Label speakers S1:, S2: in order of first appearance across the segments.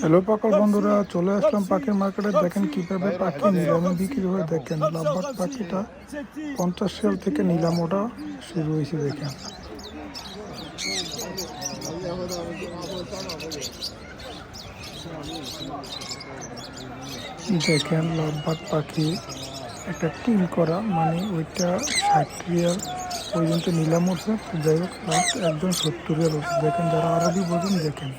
S1: Hello পাকল বন্ধুরা, চলে আসলাম পাখির মার্কেটে দেখেন কীভাবে পাখি নিলামে বিক্রি হয়, দেখেন লাভবাট পাখিটা পঞ্চাশ সাল থেকে নিলাম ওটা, শুরু হয়েছে দেখেন। দেখেন লাভবাট পাখি, একটা টিম করা মানে ওইটা ষাট রিয়াল পর্যন্ত নিলাম উঠছে যাই হোক একজন সত্তর রিয়াল দেখেন যারা আরবি বোঝেন, দেখেন।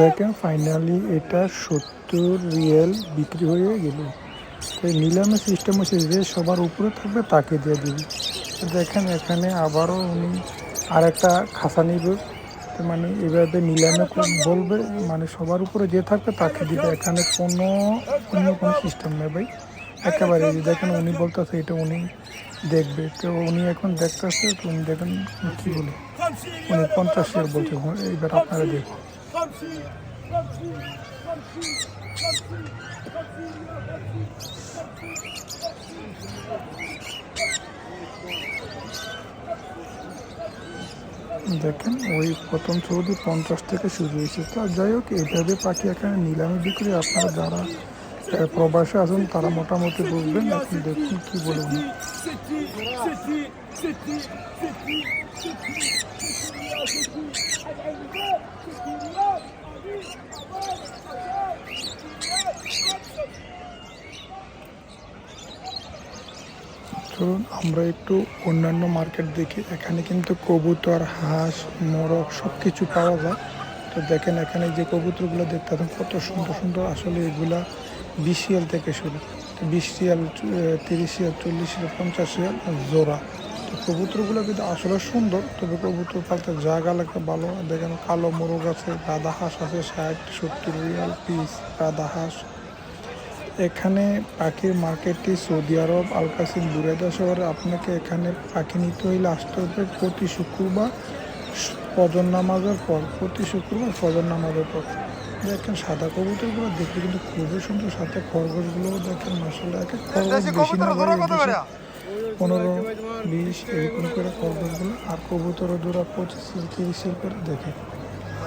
S1: দেখেন ফাইনালি এটা সত্তর রিয়েল বিক্রি হয়ে গেল। তো নিলামের সিস্টেম হচ্ছে যে সবার উপরে থাকবে তাকে দিয়ে দিবি। দেখেন, এখানে আবারও উনি আর একটা খাসা নিবে। তো মানে এভাবে নিলামে বলবে মানে সবার উপরে যে থাকবে তাকে দিবে। এখানে কোনো, অন্য কোনো সিস্টেম নেই ভাই। একেবারে দেখেন, উনি বলতেছে এটা উনি দেখবে। তো উনি এখন দেখতেছে, তো উনি দেখেন কী বলে। উনি পঞ্চাশ শেয়ার বলছে। এইবার আপনারা দেখুন। দেখেন ওই প্রথম ছবি পঞ্চাশ থেকে শুরু হয়েছে তো যাই হোক এইভাবে পাখি এখানে নিলামে বিক্রি আপনারা যারা প্রবাসে আছেন তারা মোটামুটি বুঝবেন এখন দেখুন কি বলে উনি চলুন আমরা একটু অন্যান্য মার্কেট দেখি, এখানে কিন্তু কবুতর, হাঁস, মোরগ সব কিছু পাওয়া যায়। তো দেখেন এখানে যে কবুতরগুলো দেখতে পাচ্ছেন, কত সুন্দর সুন্দর আসলে এগুলা বিশ রিয়াল থেকে শুরু। তো বিশ রিয়াল তিরিশ রিয়াল চল্লিশ রিয়াল পঞ্চাশ রিয়াল জোড়া। তো কবুতরগুলো কিন্তু আসলে সুন্দর, তবে কবুতর পালতে জায়গা লাগতে ভালো। দেখেন কালো মোরগ আছে রাধা হাঁস আছে, ষাট, সত্তর রিয়াল পিস রাধা হাঁস। এখানে পাখির মার্কেটটি সৌদি আরব আলকাসিম বুরেদা শহরে। আপনাকে এখানে পাখি নিতে হইলে আসতে হবে প্রতি শুক্রবার ফজর নামাজের পর প্রতি শুক্রবার ফজর নামাজের পর। দেখেন সাদা কবুতরগুলো দেখতে কিন্তু খুবই সুন্দর সাথে খরগোশগুলোও দেখেন মশলা এক খরগোশ বেশি না পনেরো বিশ এরকম করে খরগোশগুলো আর কবুতর জোড়া পঁচিশ তিরিশ করে দেখে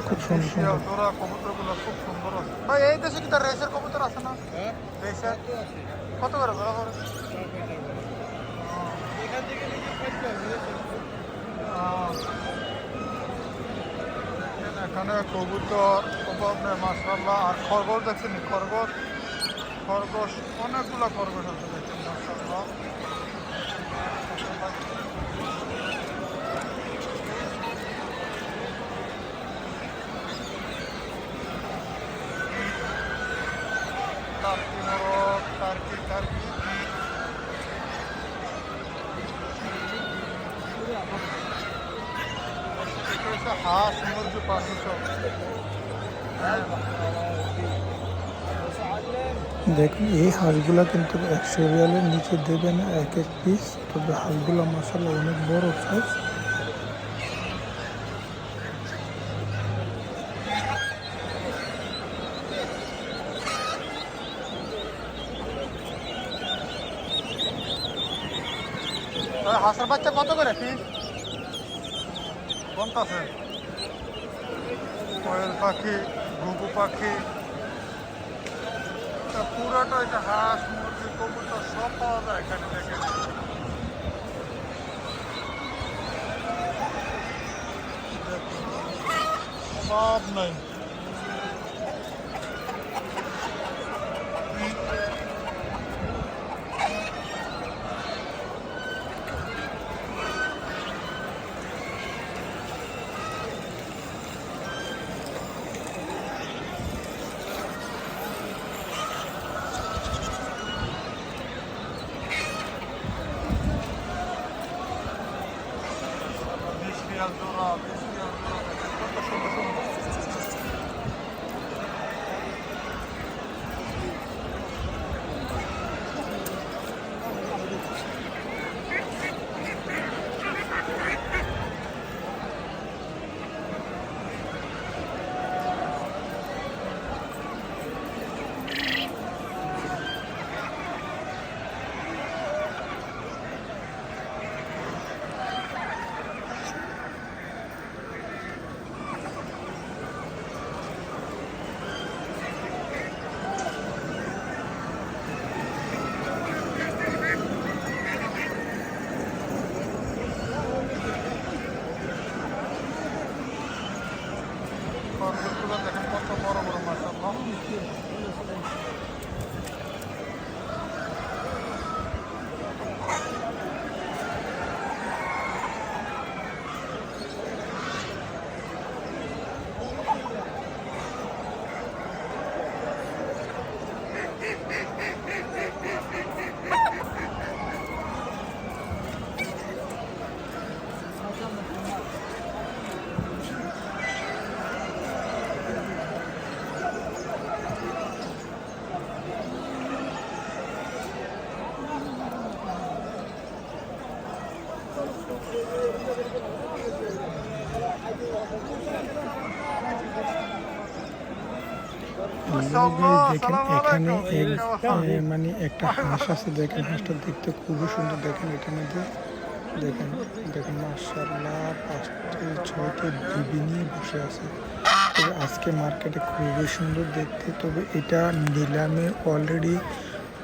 S1: খুব সুন্দর সুন্দর।
S2: জোড়া কবুতরগুলো খুব সুন্দর আছে। ভাই এই দেশে কি তার রেসের কবুতর আছে না? রেসের? কত করে জোড়া করে এখানে কবুতর আপনার মাসাল্লাহ আর খরগোশ দেখছেন নি? খরগোশ খরগোশ অনেকগুলো খরগোশ আছে দেখছেন মাসাল্লাহ টার্কি মোরগ টার্কি টার্কি হাঁস মুরগি পাখি
S1: দেখুন, এই হাঁসগুলা কিন্তু একশো রিয়ালের নিচে দেবে না, এক এক পিস তবে হাঁসগুলা মশালা অনেক বড় সাইজ
S2: হাঁসের বাচ্চা কত করে, পিস? আছে কোয়েল পাখি, ঘুঘু পাখি। তা পুরোটা এটা হাঁস, মুরগি, কবুতর সব পাওয়া যায় এখানে দেখেন, অভাব নাই। দেখেন কত বড় বড় মাছ
S1: দেখেন এখানে এক- মানে একটা হাঁস আছে দেখেন হাঁসটা দেখতে খুবই সুন্দর। দেখেন এখানে যে দেখেন দেখেন মার্শাল্লাহ পাঁচটি ছয়টি ডিবি নিয়ে বসে আছে। তবে আজকে মার্কেটে খুবই সুন্দর দেখতে। তবে এটা নিলামে অলরেডি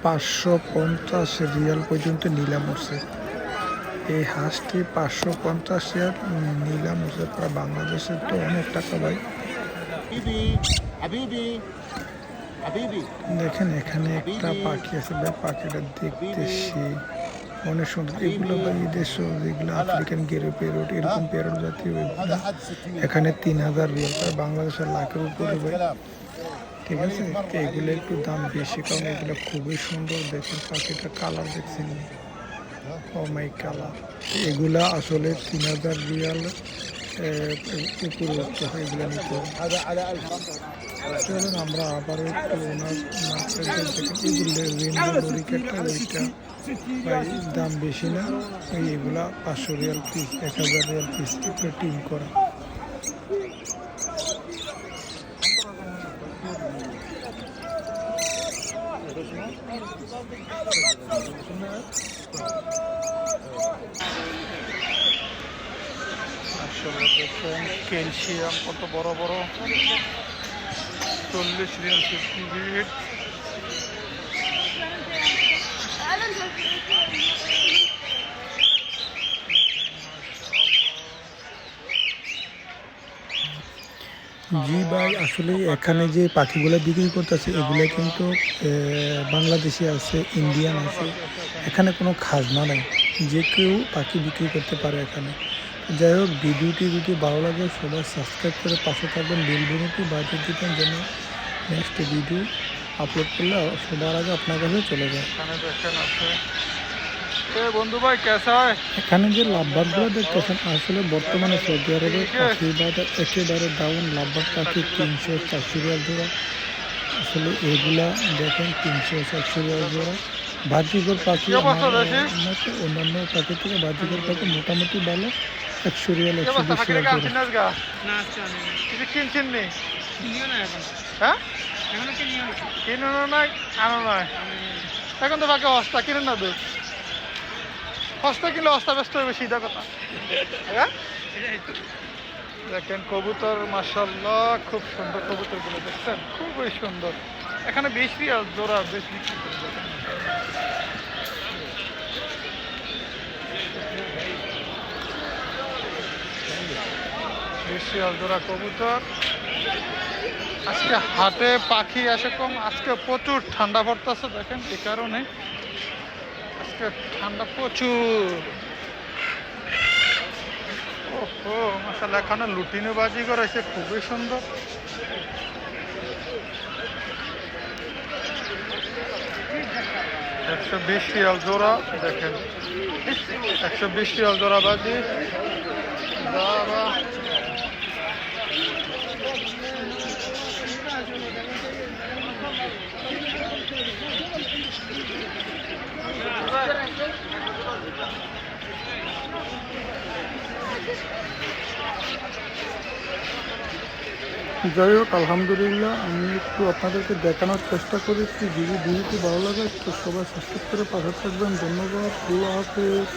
S1: পাঁচশো পঞ্চাশ রিয়াল পর্যন্ত নিলাম উঠছে। এই হাঁসটি পাঁচশো পঞ্চাশ শেয়ার নিলাম মুজাফরা বাংলাদেশের তো অনেক টাকা ভাই। দেখেন এখানে একটা পাখি আছে ভাই পাখিটা দেখতে সে অনেক সুন্দর। এগুলো ভাই ঈদের যেগুলো আফ্রিকান গেরো পেরোট এরকম পেরোট জাতীয় এখানে তিন হাজার রিয়াল প্রায় বাংলাদেশের লাখের উপরে ঠিক আছে? এগুলো একটু দাম বেশি কারণ এগুলো খুবই সুন্দর। দেখেন পাখিটার কালার দেখছেন। Oh কমাই কালার এগুলা আসলে তিন হাজার রিয়াল উপরোক্ত এগুলো নিতে। চলুন আমরা আবার একটু ওনার ওইটা দাম বেশি না এগুলা পাঁচশো রিয়াল পিস এক হাজার রিয়াল পিস এগুলো টিম করা।
S2: আসলে দেখেন ক্যালসিয়াম কত বড় বড়? চল্লিশ রিয়াল ফিফটি
S1: জি ভাই, আসলে এখানে যে পাখিগুলো বিক্রি করতেছে, এগুলো কিন্তু বাংলাদেশি আছে, ইন্ডিয়ান আছে। এখানে কোনো খাজনা নাই। যে কেউ পাখি বিক্রি করতে পারে এখানে। যাই হোক ভিডিওটি যদি ভালো লাগে সবাই সাবস্ক্রাইব করে পাশে থাকবেন। বেল বিনুটি বাজিয়ে দিবেন যেন নেক্সট ভিডিও আপলোড করলে সবার আগে আপনার কাছে চলে যায়।
S2: বন্ধু ভাই কেসা হয়?
S1: এখানে যে লাভবারগুলো দেখতেছেন আসলে বর্তমানে সৌদি আরবে পাখির বাজার একেবারে ডাউন লাভবার পাখি তিনশো চারশো রিয়াল জোড়া। আসলে এগুলা দেখেন তিনশো চারশো রিয়াল জোড়া। বাজিগর পাখি অন্যান্য পাখি থেকে বাজিগর পাখি মোটামুটি ভালো। একশো রিয়াল একশো বিশ।
S2: কিছু কিনছেন নি?
S3: কিনিও না এখন।
S2: হ্যাঁ?
S3: কিনিও না।
S2: আনো এখন তো বাকি হস্তা কিনেন না দুধ। হস্তা কিনলে হস্তা ব্যস্ত হবে সিধা কথা। হ্যাঁ? দেখেন কবুতর মাসাল্লাহ খুব সুন্দর কবুতরগুলো দেখছেন? খুবই সুন্দর। এখানে বিশ আর জোড়া বেশ রিয়াল জোড়া কবুতর। আজকে হাটে পাখি আসে কম, আজকে প্রচুর ঠান্ডা পড়তেছে, দেখেন এই কারণে। আজকে ঠান্ডা প্রচুর। ওহো মাসাল্লাহ এখানে লুটিনে বাজি করেছে, খুবই সুন্দর। একশো বিশ রিয়াল জোড়া দেখেন। একশো বিশ রিয়াল জোড়া বাজি। বাবা
S1: যাই হোক, আলহামদুলিল্লাহ, আমি একটু আপনাদেরকে দেখানোর চেষ্টা করেছি। যদি ভিডিওটি ভালো লাগে, তো সবাই সাবস্ক্রাইব করে পাশে থাকবেন। ধন্যবাদ, আল্লাহ হাফেজ।